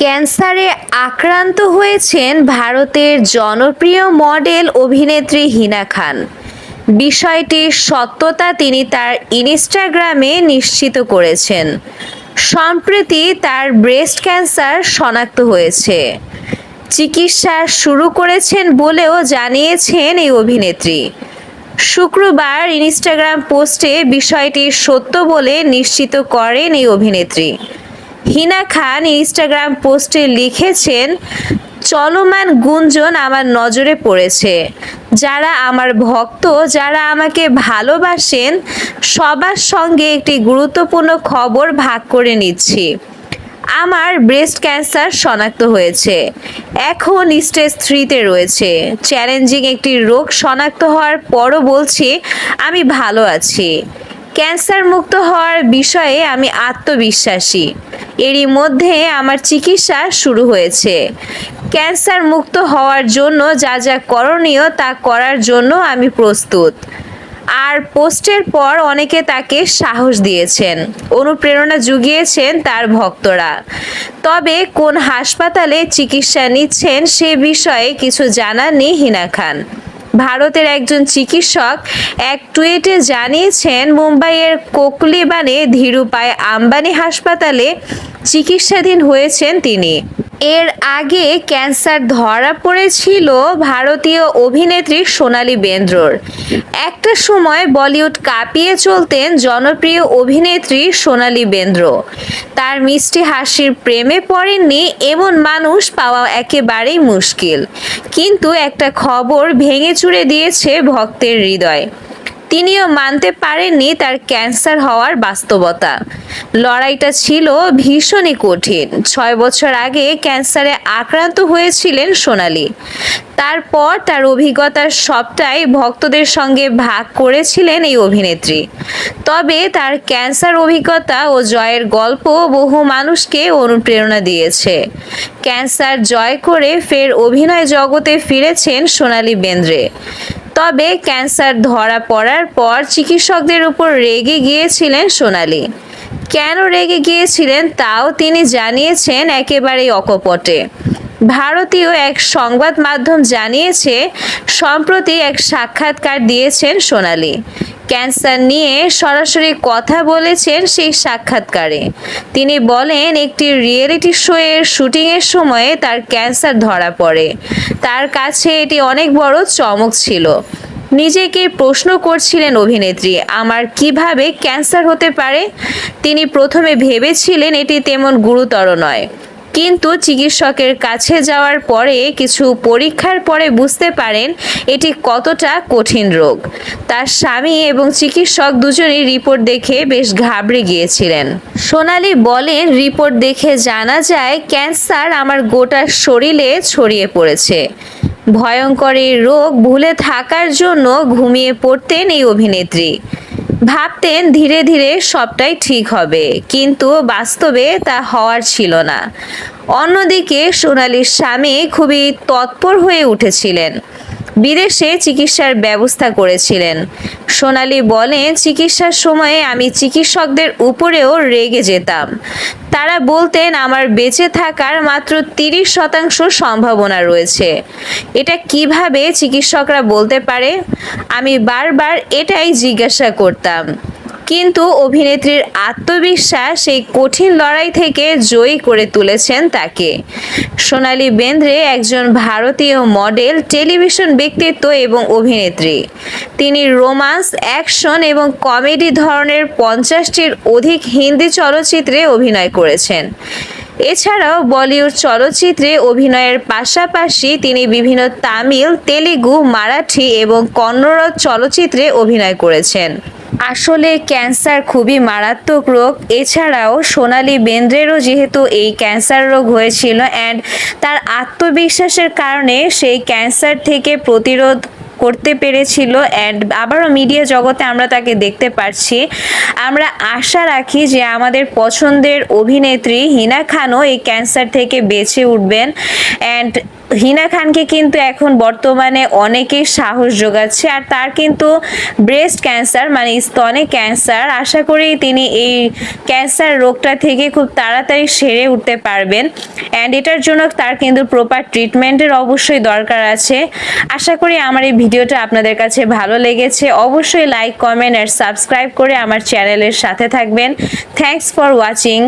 ক্যান্সারে আক্রান্ত হয়েছেন ভারতের জনপ্রিয় মডেল অভিনেত্রী হিনা খান। বিষয়টির সত্যতা তিনি তার ইনস্টাগ্রামে নিশ্চিত করেছেন। সম্প্রতি তার ব্রেস্ট ক্যান্সার শনাক্ত হয়েছে। চিকিৎসা শুরু করেছেন বলেও জানিয়েছেন এই অভিনেত্রী। শুক্রবার ইনস্টাগ্রাম পোস্টে বিষয়টি সত্য বলে নিশ্চিত করেন এই অভিনেত্রী। হিনা খান ইনস্টাগ্রাম পোস্টে লিখেছেন, চলমান গুঞ্জন আমার নজরে পড়েছে। যারা আমার ভক্ত, যারা আমাকে ভালোবাসেন, সবার সঙ্গে একটি গুরুত্বপূর্ণ খবর ভাগ করে নিচ্ছি। আমার ব্রেস্ট ক্যান্সার শনাক্ত হয়েছে। এখন স্টেজ থ্রিতে রয়েছে। চ্যালেঞ্জিং একটি রোগ শনাক্ত হওয়ার পরও বলছি, আমি ভালো আছি। ক্যান্সার মুক্ত হওয়ার বিষয়ে আমি আত্মবিশ্বাসী। এরই মধ্যে আমার চিকিৎসা শুরু হয়েছে। ক্যান্সার মুক্ত হওয়ার জন্য যা যা করণীয় তা করার জন্য আমি প্রস্তুত। আর পোস্টের পর অনেকে তাকে সাহস দিয়েছেন, অনুপ্রেরণা জুগিয়েছেন তার ভক্তরা। তবে কোন হাসপাতালে চিকিৎসা নিচ্ছেন সে বিষয়ে কিছু জানাননি হিনা খান। ভারতের একজন চিকিৎসক এক টুইটে জানিয়েছেন মুম্বাইয়ের কোকলিবানে ধীরুপায় আম্বানি হাসপাতালে চিকিৎসাধীন হয়েছেন তিনি। এর আগে ক্যান্সার ধরা পড়েছিল ভারতীয় অভিনেত্রী সোনালি বেন্দ্রর। একটা সময় বলিউড কাঁপিয়ে চলতেন জনপ্রিয় অভিনেত্রী সোনালি বেন্দ্র। তার মিষ্টি হাসির প্রেমে পড়েননি এমন মানুষ পাওয়া একেবারেই মুশকিল। কিন্তু একটা খবর ভেঙে চুরে দিয়েছে ভক্তের হৃদয়। তিনিও মানতে পারেননি তার ক্যান্সার হওয়ার বাস্তবতা। লড়াইটা ছিল ভীষণই কঠিন। ছয় বছর আগে ক্যান্সারে আক্রান্ত হয়েছিলেন সোনালি। তারপর তার অভিজ্ঞতার সবটাই ভক্তদের সঙ্গে ভাগ করেছিলেন এই অভিনেত্রী। তবে তার ক্যান্সার অভিজ্ঞতা ও জয়ের গল্প বহু মানুষকে অনুপ্রেরণা দিয়েছে। ক্যান্সার জয় করে ফের অভিনয় জগতে ফিরেছেন সোনালি বেন্দ্রে। তবে ক্যান্সার ধরা পড়ার পর চিকিৎসকদের উপর রেগে গিয়েছিলেন সোনালি। কেন রেগে গিয়েছিলেন তাও তিনি জানিয়েছেন একেবারেই অকপটে। ভারতীয় এক সংবাদ মাধ্যম জানিয়েছে, সম্প্রতি এক সাক্ষাৎকার দিয়েছেন সোনালি। ক্যান্সার নিয়ে সরাসরি কথা বলেছেন সেই সাক্ষাৎকারে। তিনি বলেন, একটি রিয়েলিটি শো এর শুটিংয়ের সময়ে তার ক্যান্সার ধরা পড়ে। তার কাছে এটি অনেক বড় চমক ছিল। নিজেকে প্রশ্ন করছিলেন অভিনেত্রী, আমার কীভাবে ক্যান্সার হতে পারে? তিনি প্রথমে ভেবেছিলেন এটি তেমন গুরুতর নয়। কিন্তু চিকিৎসকের কাছে যাওয়ার পরে কিছু পরীক্ষার পরে বুঝতে পারেন এটি কতটা কঠিন রোগ। তার স্বামী এবং চিকিৎসক দুজনেই রিপোর্ট দেখে বেশ ঘাবড়ে গিয়েছিলেন। সোনালি বলেন, রিপোর্ট দেখে জানা যায় ক্যান্সার আমার গোটা শরীরে ছড়িয়ে পড়েছে। ভয়ঙ্কর এই রোগ ভুলে থাকার জন্য ঘুমিয়ে পড়তেন এই অভিনেত্রী। ভাবতেন ধীরে ধীরে সবটাই ঠিক হবে, কিন্তু বাস্তবে তা হওয়ার ছিল না। অন্যদিকে সোনালির স্বামী খুবই তৎপর হয়ে উঠেছিলেন। বিদেশে চিকিৎসার ব্যবস্থা করেছিলেন। সোনালি বলে, চিকিৎসার সময়ে আমি চিকিৎসকদের উপরেও রেগে যেতাম। তারা বলতেন, আমার বেঁচে থাকার মাত্র তিরিশ শতাংশ সম্ভাবনা রয়েছে। এটা কীভাবে চিকিৎসকরা বলতে পারে? আমি বারবার এটাই জিজ্ঞাসা করতাম। কিন্তু অভিনেত্রীর আত্মবিশ্বাস সেই কঠিন লড়াই থেকে জয়ী করে তুলেছেন তাকে। সোনালী বেন্দ্রে একজন ভারতীয় মডেল, টেলিভিশন ব্যক্তিত্ব এবং অভিনেত্রী। তিনি রোমান্স, অ্যাকশন এবং কমেডি ধরনের পঞ্চাশটির অধিক হিন্দি চলচ্চিত্রে অভিনয় করেছেন। এছাড়াও বলিউড চলচ্চিত্রে অভিনয়ের পাশাপাশি তিনি বিভিন্ন তামিল, তেলেগু, মারাঠি এবং কন্নড় চলচ্চিত্রে অভিনয় করেছেন। আসলে ক্যান্সার খুবই মারাত্মক রোগ। এছাড়াও সোনালি বেন্দ্রেরও যেহেতু এই ক্যান্সার রোগ হয়েছিল অ্যান্ড তার আত্মবিশ্বাসের কারণে সেই ক্যান্সার থেকে প্রতিরোধ করতে পেরেছিল অ্যান্ড আবারও মিডিয়া জগতে আমরা তাকে দেখতে পাচ্ছি আমরা আশা রাখি যে আমাদের পছন্দের অভিনেত্রী হিনা খানও এই ক্যান্সার থেকে বেঁচে উঠবেন অ্যান্ড হিনা খানকে কিন্তু এখন বর্তমানে অনেকেই সাহস যোগাচ্ছে, আর তার কিন্তু ব্রেস্ট ক্যান্সার মানে স্তনে ক্যান্সার আশা করি তিনি এই ক্যান্সার রোগটা থেকে খুব তাড়াতাড়ি সেরে উঠতে পারবেন। অ্যান্ড এটার জন্য তার কিন্তু প্রপার ট্রিটমেন্টের অবশ্যই দরকার আছে। আশা করি আমার এই ভিডিওটা আপনাদের কাছে ভালো লেগেছে। অবশ্যই লাইক কমেন্ট আর সাবস্ক্রাইব করে আমার চ্যানেলের সাথে থাকবেন। Thanks for watching